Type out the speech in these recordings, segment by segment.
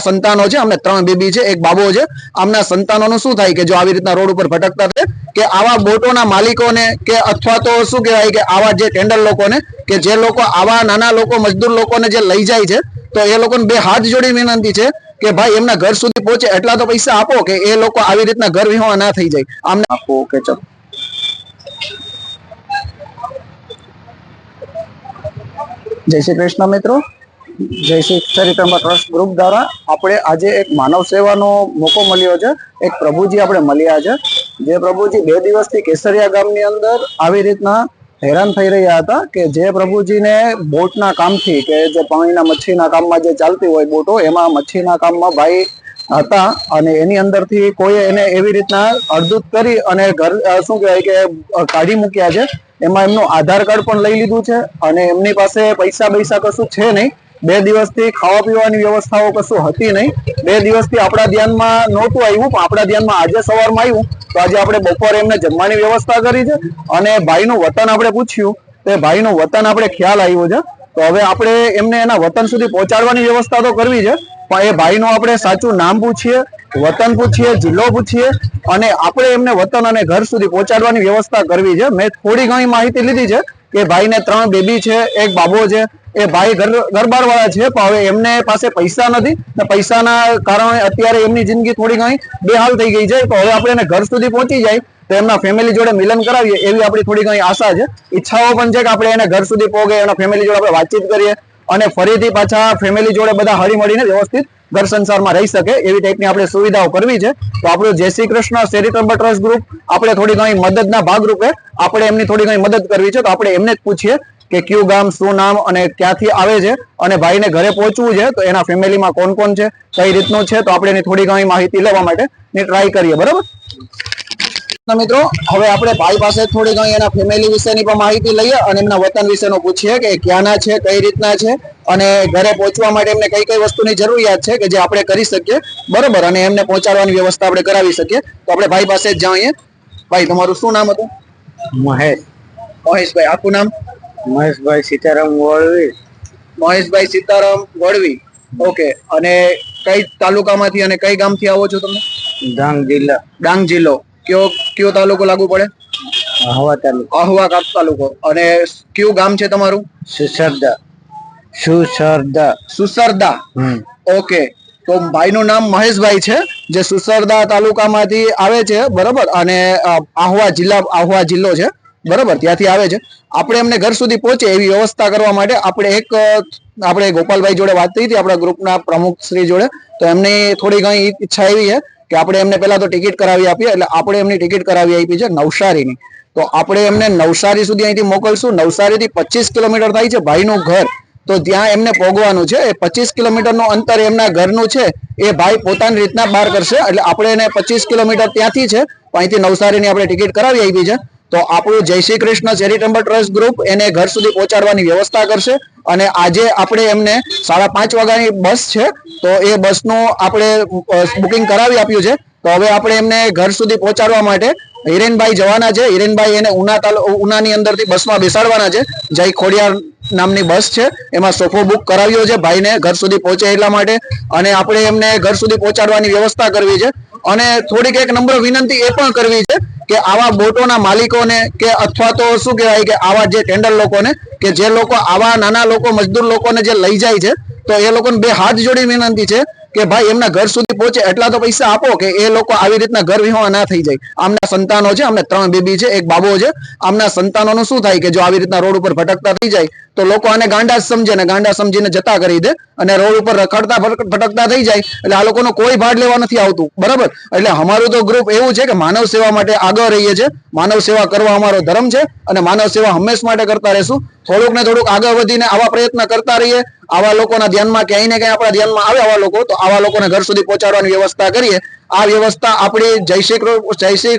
સંતાનો છે, અમને ત્રણ બેબી છે, એક બાબો છે. આમના સંતાનોનું શું થાય કે જો આવી રીતના રોડ ઉપર ભટકતા છે કે આવા બોટોના માલિકોને કે અથવા તો શું કહેવાય કે આવા જે ટેન્ડર લોકોને, કે જે લોકો આવા નાના લોકો, મજદૂર લોકોને જે લઈ જાય છે, તો એ લોકોને બે હાથ જોડી વિનંતી છે કે ભાઈ એમના ઘર સુધી પહોંચે, એટલા તો પૈસા આપો કે એ લોકો આવી રીતના ઘર વિહોણા ના થઈ જાય. આમને આપો કે ચલો. જય શ્રી કૃષ્ણ મિત્રો. જય શ્રી ચરિત્રમાં ટ્રસ્ટ ગ્રુપ દ્વારા આપણે આજે એક માનવ સેવાનો મોકો મળ્યો છે. એક પ્રભુજી આપણે મળ્યા છે. જે પ્રભુજી બે દિવસથી કેસરિયા ગામની અંદર આવી રીતના હેરાન થઈ રહ્યા હતા કે જે પ્રભુજીને બોટના કામથી કે જે પાણીના મચ્છીના કામમાં જે ચાલતી હોય બોટો, એમાં મચ્છીના કામમાં ભાઈ હતા અને એની અંદરથી કોઈ એને એવી રીતના અડધૂત કરી અને ઘર શું કહેવાય કે કાઢી મૂક્યા છે. એમાં એમનું આધાર કાર્ડ પણ લઈ લીધું છે અને એમની પાસે પૈસા પૈસા કશું છે નહીં. બે દિવસથી ખાવા પીવાની વ્યવસ્થાઓ કશું હતી નહીં. બે દિવસથી આપણા ધ્યાનમાં નહોતું આવ્યું, પણ આપણા ધ્યાનમાં આજે સવારમાં આવ્યું. તો આજે આપણે બપોરે એમને જમવાની વ્યવસ્થા કરી છે. અને ભાઈનું વતન આપણે પૂછ્યું. તો ભાઈનું વતન આપણે ખ્યાલ આવ્યો છે. તો હવે આપણે એમને એના વતન સુધી પહોંચાડવાની વ્યવસ્થા તો કરવી છે. પણ એ ભાઈનું આપણે સાચું નામ પૂછીએ, વતન પૂછીએ, જિલ્લો પૂછીએ. અને આપણે એમને વતન અને ઘર સુધી પહોંચાડવાની વ્યવસ્થા કરવી છે. મેં થોડી ઘણી માહિતી લીધી છે કે ભાઈને ત્રણ બેબી છે, એક બાબો છે. એ ભાઈ ઘર વાળા છે, પણ હવે એમને પાસે પૈસા નથી. પૈસાના કારણે અત્યારે એમની જિંદગી થોડી ઘણી બેહાલ થઈ ગઈ છે. તો હવે આપણે એને ઘર સુધી પહોંચી જાય તો એમના ફેમિલી જોડે મિલન કરાવીએ એવી આપણી થોડી ઘણી આશા છે. ઈચ્છાઓ પણ છે કે આપણે એને ઘર સુધી પહોંચે, એના ફેમિલી જોડે આપણે વાતચીત કરીએ અને ફરીથી પાછા ફેમિલી જોડે બધા હળીમળીને વ્યવસ્થિત ઘર સંસારમાં રહી શકે એવી ટાઈપની આપણે સુવિધાઓ કરવી છે. તો આપણું Jai Shri Krishna charitable trust group આપણે થોડી ઘણી મદદના ભાગરૂપે આપણે એમની થોડી ઘણી મદદ કરવી છે. તો આપણે એમને જ પૂછીએ કે કયું ગામ શું નામ અને ક્યાંથી આવે છે અને ભાઈને ઘરે પહોંચવું છે તો એના ફેમિલીમાં કોણ કોણ છે કઈ રીતનું છે તો આપણે એની થોડી ઘણી માહિતી લેવા માટે ટ્રાય કરીએ બરાબર? મિત્રો હવે આપણે ભાઈ પાસે થોડી ઘણી એના ફેમિલી વિશેની પણ માહિતી લઈએ અને એમના વતન વિશેનું પૂછીએ કે ક્યાંના છે કઈ રીતના છે અને ઘરે પહોંચવા માટે એમને કઈ કઈ વસ્તુની જરૂરિયાત છે કે જે આપણે કરી શકીએ બરોબર? અને એમને પહોંચાડવાની વ્યવસ્થા આપણે કરાવી શકીએ. તો આપણે ભાઈ પાસે જ જાણીએ. ભાઈ તમારું શું નામ હતું? મહેશ. મહેશભાઈ આખું નામ? મહેશભાઈ સીતારામ વળવી. મહેશભાઈ સીતારામ વળવી. ઓકે અને કઈ તાલુકામાંથી અને કઈ ગામથી આવો છો તમે? ડાંગ જિલ્લા. ડાંગ જિલ્લો. કયો કયો તાલુકો લાગુ પડે? આહવા તાલુકો. આહવા કાપ તાલુકો. અને કયું ગામ છે તમારું? સુસરદા. સુસરદા. સુસરદા. ઓકે તો ભાઈનું નામ મહેશભાઈ છે જે સુસરદા તાલુકામાંથી આવે છે બરાબર? અને આહવા જિલ્લા આહવા જિલ્લો છે. બરાબર? ત્યાંથી આવે છે. આપણે એમને ઘર સુધી પહોંચે એવી વ્યવસ્થા કરવા માટે આપણે એક આપણે ગોપાલભાઈ જોડે વાત થઈ હતી, આપણા ગ્રુપના પ્રમુખ શ્રી જોડે. તો એમની થોડી ઘણી ઈચ્છા એવી છે કે આપણે એમને પહેલા તો ટિકિટ કરાવી આપીએ, એટલે આપણે એમની ટિકિટ કરાવી આપી છે નવસારીની. તો આપણે એમને નવસારી સુધી અહીંથી મોકલશું. નવસારીથી પચીસ કિલોમીટર થાય છે ભાઈનું ઘર. તો ત્યાં એમને પોગવાનું છે. એ પચીસ કિલોમીટરનું અંતર એમના ઘરનું છે. એ ભાઈ પોતાની રીતના બહાર કરશે. એટલે આપણે એને પચીસ કિલોમીટર ત્યાંથી છે. અહીંથી નવસારીની આપણે ટિકિટ કરાવી આપી છે. તો આપણું Jai Shri Krishna charitable trust group એને ઘર સુધી પહોંચાડવાની વ્યવસ્થા કરશે અને આજે આપણે એમને સાડા પાંચ વાગ્યાની બસ છે, તો એ બસનું આપણે બુકિંગ કરાવી આપ્યું છે. તો હવે આપણે એમને ઘર સુધી પહોંચાડવા માટે હિરેનભાઈ જવાના છે. હિરેનભાઈ એને ઉના તાલુ, ઉનાની અંદરથી બસમાં બેસાડવાના છે. જય ખોડિયાર નામની બસ છે. એમાં સોફો બુક કરાવ્યો છે ભાઈને ઘર સુધી પહોંચે એટલા માટે. અને આપણે એમને ઘર સુધી પહોંચાડવાની વ્યવસ્થા કરવી છે. અને થોડીક એક નંબર વિનંતી એ પણ કરવી છે કે આવા બોટોના માલિકોને કે અથવા તો શું કહેવાય કે આવા જે ટેન્ડર લોકોને કે જે લોકો આવા નાના લોકો, મજદૂર લોકોને જે લઈ જાય છે, તો એ લોકોને બે હાથ જોડી વિનંતી છે કે ભાઈ એમના ઘર સુધી પહોંચે એટલા તો પૈસા આપો કે એ લોકો આવી રીતના ઘર વિહોણા ના થઈ જાય. આમના સંતાનો છે અમને ત્રણ બેબી છે, એક બાબો છે. આમના સંતાનોનું શું થાય કે જો આવી રીતના રોડ ઉપર ભટકતા થઈ જાય, તો લોકો આને ગાંડા સમજે ને ગાંડા સમજીને જતા કરી દે અને રોડ ઉપર રખડતા ભટકતા થઈ જાય. એટલે આ લોકોનો કોઈ ભાડ લેવા નથી આવતું. બરાબર? એટલે અમારું તો ગ્રુપ એવું છે કે માનવ સેવા માટે આગળ રહીએ છે માનવ સેવા કરવા અમારો ધર્મ છે અને માનવ સેવા હંમેશ માટે કરતા રહેશું. થોડુંક ને થોડુંક આગળ વધીને આવા પ્રયત્ન કરતા રહીએ. આવા લોકોના ધ્યાનમાં ક્યાંય ને ક્યાંય આપણા ધ્યાનમાં આવે આવા લોકો, તો આવા લોકોને ઘર સુધી પહોંચાડવાની વ્યવસ્થા કરીએ. આ વ્યવસ્થા આપણી Jai Shri Jai Shri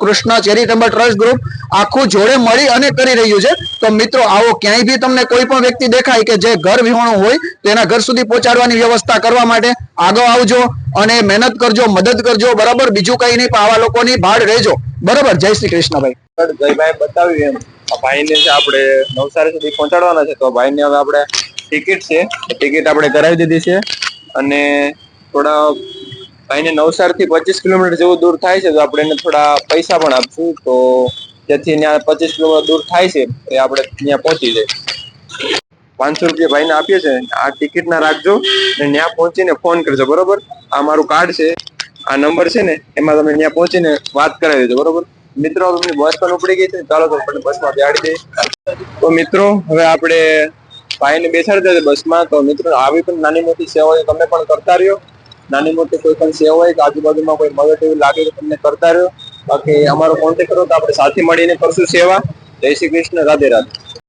Krishna charitable trust group આખું જોડે મળી અને કરી રહ્યું છે. તો મિત્રો, આવો ક્યાંય બી તમને કોઈ પણ વ્યક્તિ દેખાય કે જે ઘર વિહોણું હોય, તો એના ઘર સુધી પહોંચાડવાની વ્યવસ્થા કરવા માટે આગળ આવજો અને મહેનત કરજો, મદદ કરજો, બરાબર? બીજું કઈ નહીં, પણ આવા લોકોની ભાડ રહેજો. બરાબર? જય શ્રી કૃષ્ણભાઈ જયભાઈ બતાવ્યું એમ. ભાઈને આપણે નવસારી સુધી પહોંચાડવાના છે, તો ભાઈને હવે આપણે ટિકિટ છે. ટિકિટ આપણે કરાવી દીધી છે. અને થોડા ભાઈને નવસારથી પચીસ કિલોમીટર જેવું દૂર થાય છે, તો આપણે એને થોડા પૈસા પણ આપશું. તો જેથી ત્યાં પચીસ કિલોમીટર દૂર થાય છે, એ આપણે ત્યાં પહોંચી જાય પાંચસો રૂપિયા ભાઈને આપીએ છે. આ ટિકિટ ના રાખજો અને ત્યાં પહોંચીને ફોન કરજો, બરોબર? આ મારું કાર્ડ છે. આ નંબર છે ને, એમાં તમે ત્યાં પહોંચીને વાત કરાવી દેજો, બરોબર? મિત્રો તમને બસ પણ ઉપડી ગઈ છે. ચાલો તો બસમાં બેહાડી દઈએ. તો મિત્રો, હવે આપણે ભાઈને બેસાડી દેજો બસમાં, તો મિત્રો આવી પણ નાની મોટી સેવાઓ તમે પણ કરતા રહ્યો. નાની મોટી કોઈ પણ સેવા હોય કે આજુબાજુમાં કોઈ મદદ એવી લાગે તો તમને કરતા રહ્યો. બાકી અમારો કોન્ટેક્ટ કરો તો આપણે સાથે મળીને કરશું સેવા. જય શ્રી કૃષ્ણ, રાધે રાધે.